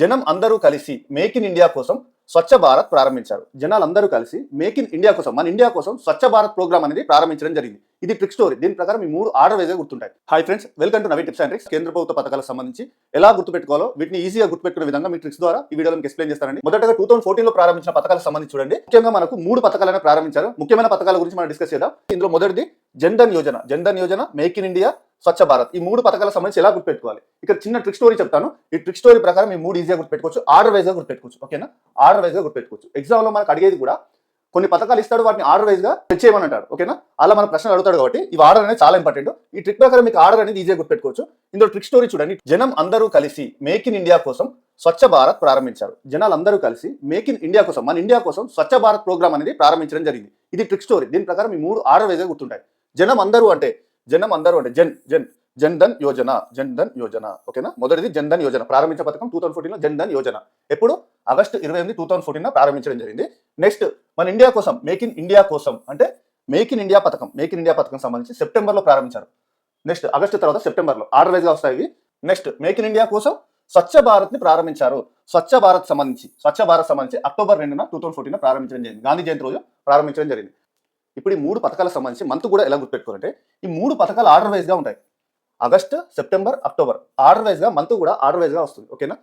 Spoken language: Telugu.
జనం అందరూ కలిసి మేక్ ఇన్ ఇండియా కోసం స్వచ్ఛ భారత్ ప్రారంభించారు. జనాలందరూ కలిసి మేక్ ఇన్ ఇండియా కోసం మన ఇండియా కోసం స్వచ్ఛ భారత్ ప్రోగ్రామ్ అనేది ప్రారంభించడం జరిగింది. ఇది ట్రిక్ స్టోరీ. దీని ప్రకారం ఈ మూడు ఆర్డర్ వైజ్గా గుర్తుంటాయి. Hi friends welcome to Navi tips and tricks కేంద్ర ప్రభుత్వ పథకాలకు సంబంధించి ఎలా గుర్తుపెట్టుకోవాలో వీటిని ఈజీగా గుర్తుపెట్టుకునే విధంగా మీ ట్రిక్స్ ద్వారా ఈ వీడియోలో మీకు ఎక్స్ప్లెయిన్ చేస్తానండి. మొదటగా టూ థౌసండ్ ఫోర్టీన్లో ప్రారంభించిన పథకాలకు సంబంధించి చూడండి. ముఖ్యంగా మనకు మూడు పథకాలను ప్రారంభించారు. ముఖ్యమైన పథకాల గురించి మనం డిస్కస్ చేద్దాం. ఇందులో మొదటిది Jan Dhan Yojana. Jan Dhan Yojana make in India Swachh Bharat. ఈ మూడు పథకాల సంబంధించి ఎలా గుర్తుపెట్టుకోవాలి? ఇక్కడ చిన్న ట్రిక్ స్టోరీ చెప్తాను. ఈ ట్రిక్ స్టోరీ ప్రకారం ఈ మూడు ఈజీగా గుర్తుపెట్టుకోవచ్చు. ఆర్డర్ వైజ్గా గుర్తుపెట్టుకోవచ్చు. ఓకేనా ఆర్డర్ వైజ్గా గుర్తుపెట్టుకోవచ్చు. ఎగ్జామ్లో మనకు అడిగేది కూడా కొన్ని పథకాలు ఇస్తాడు వాటిని ఆర్డర్ వైజ్గా సెట్ చేయమని అంటాడు ఓకేనా అలా మన ప్రశ్నలు అడుగుతాడు కాబట్టి ఈ ఆర్డర్ అనేది చాలా ఇంపార్టెంట్ ఈ ట్రిక్ ప్రకారం మీకు ఆర్డర్ అనేది ఈజీగా గుర్తుపెట్టుకోవచ్చు. ఇందులో ట్రిక్ స్టోరీ చూడండి. జనం అందరూ కలిసి మేక్ ఇన్ ఇండియా కోసం స్వచ్ఛ భారత్ ప్రారంభించారు. జనాలందరూ కలిసి మేక్ ఇన్ ఇండియా కోసం మన ఇండియా కోసం స్వచ్ఛ భారత్ ప్రోగ్రామ్ అనేది ప్రారంభించడం జరిగింది. ఇది ట్రిక్ స్టోరీ దీని ప్రకారం ఈ మూడు ఆర్డర్ వైజ్గా గుర్తుంటాయి. జనం అందరూ అంటే జనం అందరూ అంటే జన్ జన్ జన్ ధన్ యోజన జన్ ధన్ యోజన. ఓకేనా? మొదటిది జన్ ధన్ యోజన. ప్రారంభించిన పథకం టూ థౌసండ్ ఫోర్టీన్లో జన్ ధన్ యోజన. ఎప్పుడు? ఆగస్టు ఇరవై ఎనిమిది టూ థౌసండ్ ఫోర్టీన్ ప్రారంభించడం జరిగింది. నెక్స్ట్ మన ఇండియా కోసం మేక్ ఇన్ ఇండియా కోసం అంటే మేక్ ఇన్ ఇండియా పథకం మేక్ ఇన్ ఇండియా పథకం సంబంధించి సెప్టెంబర్లో ప్రారంభించారు. నెక్స్ట్ ఆగస్టు తర్వాత సెప్టెంబర్లో ఆర్డర్ వైజ్గా వస్తాయి నెక్స్ట్ మేక్ ఇన్ ఇండియా కోసం స్వచ్ఛ భారత్ని ప్రారంభించారు. స్వచ్ఛ భారత్ సంబంధించి స్వచ్ఛ భారత్ సంబంధించి అక్టోబర్ రెండున టూ థౌసండ్ ఫోర్టీన్ ప్రారంభించడం జరిగింది. గాంధీ జయంతి రోజు ప్రారంభించడం జరిగింది. ఇప్పుడు ఈ మూడు పథకాలకు సంబంధించి మంత్ కూడా ఎలా గుర్తుపెట్టుకోవాలంటే ఈ మూడు పథకాలు ఆర్డర్ వైజ్గా ఉంటాయి. August September October. ఆర్డర్ వైజ్గా మంత్ కూడా ఆర్డర్ వైజ్గా వస్తుంది. ఓకేనా?